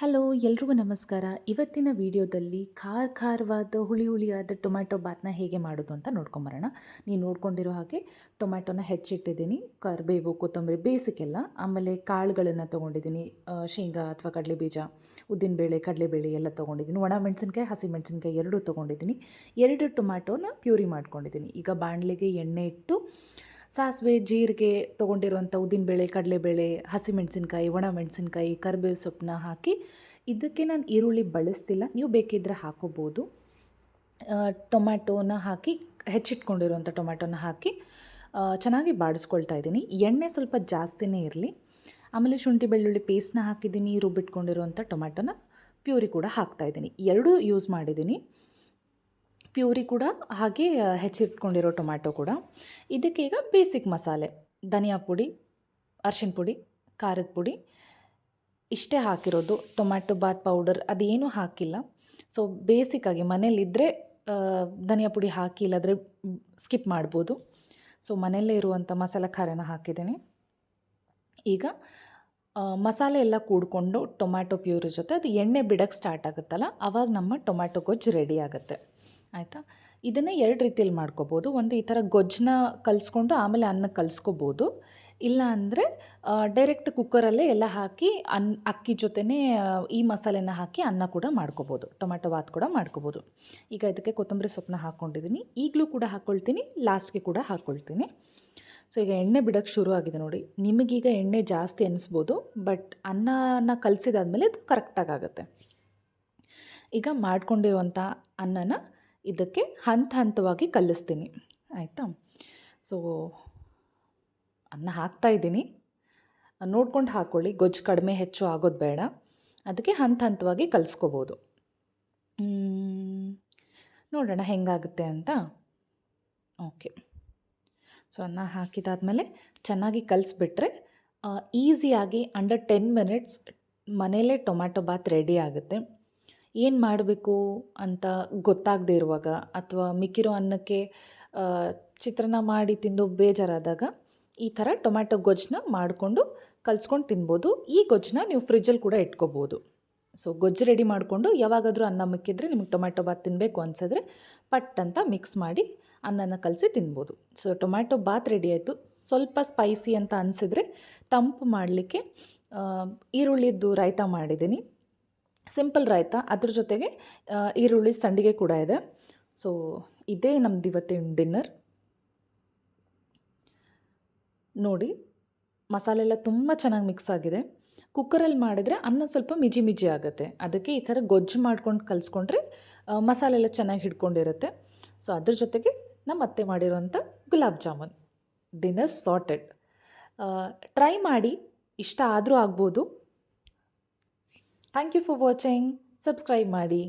Hello, ಎಲ್ರಿಗೂ ನಮಸ್ಕಾರ. ಇವತ್ತಿನ ವಿಡಿಯೋದಲ್ಲಿ ಖಾರ ಖಾರವಾದ, ಹುಳಿ ಹುಳಿಯಾದ ಟೊಮ್ಯಾಟೊ ಬಾತ್ನ ಹೇಗೆ ಮಾಡೋದು ಅಂತ ನೋಡ್ಕೊಂಬರೋಣ. ನೀವು ನೋಡ್ಕೊಂಡಿರೋ ಹಾಗೆ ಟೊಮ್ಯಾಟೊನ ಹೆಚ್ಚಿಟ್ಟಿದ್ದೀನಿ, ಕರಿಬೇವು, ಕೊತ್ತಂಬರಿ ಬೇಸಿಕ್ ಆಮೇಲೆ ಕಾಳುಗಳನ್ನು ತೊಗೊಂಡಿದ್ದೀನಿ ಶೇಂಗಾ ಅಥವಾ ಕಡಲೆ ಬೀಜ ಉದ್ದಿನಬೇಳೆ, ಕಡಲೆಬೇಳೆ ಎಲ್ಲ ತೊಗೊಂಡಿದ್ದೀನಿ. ಒಣ ಮೆಣಸಿನ್ಕಾಯಿ, ಹಸಿ ಮೆಣಸಿನ್ಕಾಯಿ ಎರಡೂ ತೊಗೊಂಡಿದ್ದೀನಿ. ಎರಡು ಟೊಮ್ಯಾಟೋನ ಪ್ಯೂರಿ ಮಾಡ್ಕೊಂಡಿದ್ದೀನಿ. ಈಗ ಬಾಣಲೆಗೆ ಎಣ್ಣೆ ಇಟ್ಟು ಸಾಸಿವೆ, ಜೀರಿಗೆ ತೊಗೊಂಡಿರುವಂಥ ಉದ್ದಿನಬೇಳೆ ಕಡಲೆಬೇಳೆ ಹಸಿಮೆಣಸಿನ್ಕಾಯಿ ಒಣ ಮೆಣಸಿನ್ಕಾಯಿ ಕರಿಬೇವು ಸೊಪ್ಪನ್ನ ಹಾಕಿ ಇದಕ್ಕೆ ನಾನು ಈರುಳ್ಳಿ ಬಳಸ್ತಿಲ್ಲ. ನೀವು ಬೇಕಿದ್ದರೆ ಹಾಕೋಬೋದು. ಟೊಮ್ಯಾಟೋನ ಹಾಕಿ ಹೆಚ್ಚಿಟ್ಕೊಂಡಿರುವಂಥ ಟೊಮ್ಯಾಟೋನ ಹಾಕಿ ಚೆನ್ನಾಗಿ ಬಾಡಿಸ್ಕೊಳ್ತಾ ಇದ್ದೀನಿ. ಎಣ್ಣೆ ಸ್ವಲ್ಪ ಜಾಸ್ತಿನೇ ಇರಲಿ. ಆಮೇಲೆ ಶುಂಠಿ, ಬೆಳ್ಳುಳ್ಳಿ ಪೇಸ್ಟ್ನ ಹಾಕಿದ್ದೀನಿ ರುಬ್ಬಿಟ್ಕೊಂಡಿರುವಂಥ ಟೊಮ್ಯಾಟೋನ ಪ್ಯೂರಿ ಕೂಡ ಹಾಕ್ತಾ ಇದ್ದೀನಿ. ಎರಡೂ ಯೂಸ್ ಮಾಡಿದ್ದೀನಿ. ಪ್ಯೂರಿ ಕೂಡ ಹಾಗೆ ಹೆಚ್ಚಿಟ್ಕೊಂಡಿರೋ ಟೊಮ್ಯಾಟೊ ಕೂಡ. ಇದಕ್ಕೆ ಈಗ ಬೇಸಿಕ್ ಮಸಾಲೆ, ಧನಿಯಾ ಪುಡಿ ಅರ್ಶಿನ ಪುಡಿ, ಖಾರದ ಪುಡಿ. ಇಷ್ಟೇ ಹಾಕಿರೋದು. ಟೊಮ್ಯಾಟೊ ಬಾತ್ ಪೌಡರ್ ಅದೇನೂ ಹಾಕಿಲ್ಲ. ಸೊ ಬೇಸಿಕ್ಕಾಗಿ ಮನೇಲಿದ್ದರೆ ಧನಿಯಾ ಪುಡಿ ಹಾಕಿ ಇಲ್ಲಾದರೆ ಸ್ಕಿಪ್ ಮಾಡ್ಬೋದು. ಸೊ ಮನೆಯಲ್ಲೇ ಇರುವಂಥ ಮಸಾಲೆ ಖಾರನ ಹಾಕಿದ್ದೀನಿ. ಈಗ ಮಸಾಲೆ ಎಲ್ಲ ಕೂಡಿಕೊಂಡು ಟೊಮ್ಯಾಟೊ ಪ್ಯೂರಿ ಜೊತೆ, ಅದು ಎಣ್ಣೆ ಬಿಡೋಕ್ಕೆ ಸ್ಟಾರ್ಟ್ ಆಗುತ್ತಲ್ಲ ಆವಾಗ ನಮ್ಮ ಟೊಮ್ಯಾಟೊ ಗೊಜ್ಜು ರೆಡಿ ಆಗುತ್ತೆ. ಆಯಿತಾ? ಇದನ್ನು ಎರಡು ರೀತಿಯಲ್ಲಿ ಮಾಡ್ಕೋಬೋದು. ಒಂದು ಈ ಥರ ಗೊಜ್ಜನ್ನ ಕಲಿಸ್ಕೊಂಡು ಆಮೇಲೆ ಅನ್ನ ಕಲಿಸ್ಕೋಬೋದು. ಇಲ್ಲ ಅಂದರೆ ಡೈರೆಕ್ಟ್ ಕುಕ್ಕರಲ್ಲೇ ಎಲ್ಲ ಹಾಕಿ ಅನ್, ಅಕ್ಕಿ ಜೊತೆನೇ ಈ ಮಸಾಲೆನ ಹಾಕಿ ಅನ್ನ ಕೂಡ ಮಾಡ್ಕೋಬೋದು. ಟೊಮೆಟೊ ಬಾತ್ ಕೂಡ ಮಾಡ್ಕೋಬೋದು. ಈಗ ಇದಕ್ಕೆ ಕೊತ್ತಂಬರಿ ಸೊಪ್ಪನ್ನ ಹಾಕ್ಕೊಂಡಿದ್ದೀನಿ ಈಗಲೂ ಕೂಡ ಹಾಕ್ಕೊಳ್ತೀನಿ ಲಾಸ್ಟ್ಗೆ ಕೂಡ ಹಾಕ್ಕೊಳ್ತೀನಿ ಸೊ ಈಗ ಎಣ್ಣೆ ಬಿಡೋಕ್ಕೆ ಶುರು ಆಗಿದೆ ನೋಡಿ. ನಿಮಗೀಗ ಎಣ್ಣೆ ಜಾಸ್ತಿ ಅನ್ನಿಸ್ಬೋದು ಬಟ್ ಅನ್ನನ ಕಲಸಿದಾದ್ಮೇಲೆ ಇದು ಕರೆಕ್ಟಾಗಿ ಆಗುತ್ತೆ. ಈಗ ಮಾಡ್ಕೊಂಡಿರುವಂಥ ಅನ್ನನ ಇದಕ್ಕೆ ಹಂತ ಹಂತವಾಗಿ ಕಲಿಸ್ತೀನಿ. ಆಯಿತಾ? ಸೊ ಅನ್ನ ಹಾಕ್ತಾ ಇದ್ದೀನಿ. ನೋಡ್ಕೊಂಡು ಹಾಕ್ಕೊಳ್ಳಿ ಗೊಜ್ಜು ಕಡಿಮೆ ಹೆಚ್ಚು ಆಗೋದು ಬೇಡ. ಅದಕ್ಕೆ ಹಂತ ಹಂತವಾಗಿ ಕಲಿಸ್ಕೋಬೋದು. ನೋಡೋಣ ಹೆಂಗಾಗುತ್ತೆ ಅಂತ. ಓಕೆ. ಸೊ ಅನ್ನ ಹಾಕಿದಾದಮೇಲೆ ಚೆನ್ನಾಗಿ ಕಲಿಸ್ಬಿಟ್ರೆ ಈಸಿಯಾಗಿ ಅಂಡರ್ ಟೆನ್ ಮಿನಿಟ್ಸ್ ಮನೆಯಲ್ಲೇ ಟೊಮ್ಯಾಟೊ ಬಾತ್ ರೆಡಿ ಆಗುತ್ತೆ. ಏನು ಮಾಡಬೇಕು ಅಂತ ಗೊತ್ತಾಗದೇ ಇರುವಾಗ ಅಥವಾ ಮಿಕ್ಕಿರೋ ಅನ್ನಕ್ಕೆ ಚಿತ್ರಾನ್ನ ಮಾಡಿ ತಿಂದು ಬೇಜಾರಾದಾಗ ಈ ಥರ ಟೊಮ್ಯಾಟೊ ಗೊಜ್ಜನ್ನ ಮಾಡಿಕೊಂಡು ಕಲ್ಸ್ಕೊಂಡು ತಿನ್ಬೋದು. ಈ ಗೊಜ್ಜನ್ನ ನೀವು ಫ್ರಿಜ್ಜಲ್ಲಿ ಕೂಡ ಇಟ್ಕೋಬೋದು. ಸೊ, ಗೊಜ್ಜು ರೆಡಿ ಮಾಡಿಕೊಂಡು ಯಾವಾಗಾದರೂ ಅನ್ನ ಮಿಕ್ಕಿದ್ರೆ ನಿಮಗೆ ಟೊಮ್ಯಾಟೊ ಬಾತ್ ತಿನ್ನಬೇಕು ಅನ್ಸಿದ್ರೆ ಪಟ್ ಅಂತ ಮಿಕ್ಸ್ ಮಾಡಿ ಅನ್ನನ ಕಲಸಿ ತಿನ್ಬೋದು. ಸೊ, ಟೊಮ್ಯಾಟೊ ಬಾತ್ ರೆಡಿ ಆಯಿತು. ಸ್ವಲ್ಪ ಸ್ಪೈಸಿ ಅಂತ ಅನಿಸಿದ್ರೆ ತಂಪು ಮಾಡಲಿಕ್ಕೆ ಈರುಳ್ಳಿದ್ದು ರಾಯ್ತ ಮಾಡಿದ್ದೀನಿ. ಸಿಂಪಲ್ ರಾಯ್ತ ಅದ್ರ ಜೊತೆಗೆ ಈರುಳ್ಳಿ ಸಂಡಿಗೆ ಕೂಡ ಇದೆ. ಸೊ ಇದೇ ನಮ್ದು ಇವತ್ತಿನ ಡಿನ್ನರ್ ನೋಡಿ, ಮಸಾಲೆ ಎಲ್ಲ ತುಂಬ ಚೆನ್ನಾಗಿ ಮಿಕ್ಸ್ ಆಗಿದೆ. ಕುಕ್ಕರಲ್ಲಿ ಮಾಡಿದರೆ ಅನ್ನ ಸ್ವಲ್ಪ ಮಿಜಿ ಮಿಜಿ ಆಗುತ್ತೆ. ಅದಕ್ಕೆ ಈ ಥರ ಗೊಜ್ಜು ಮಾಡ್ಕೊಂಡು ಕಲಿಸ್ಕೊಂಡ್ರೆ ಮಸಾಲೆ ಎಲ್ಲ ಚೆನ್ನಾಗಿ ಹಿಡ್ಕೊಂಡಿರುತ್ತೆ. ಸೊ ಅದ್ರ ಜೊತೆಗೆ ನಮ್ಮ ಅತ್ತೆ ಮಾಡಿರೋಂಥ gulab jamun. Dinner sorted try ಮಾಡಿ. ಇಷ್ಟ ಆದರೂ ಆಗ್ಬೋದು. thank you for watching subscribe ಮಾಡಿ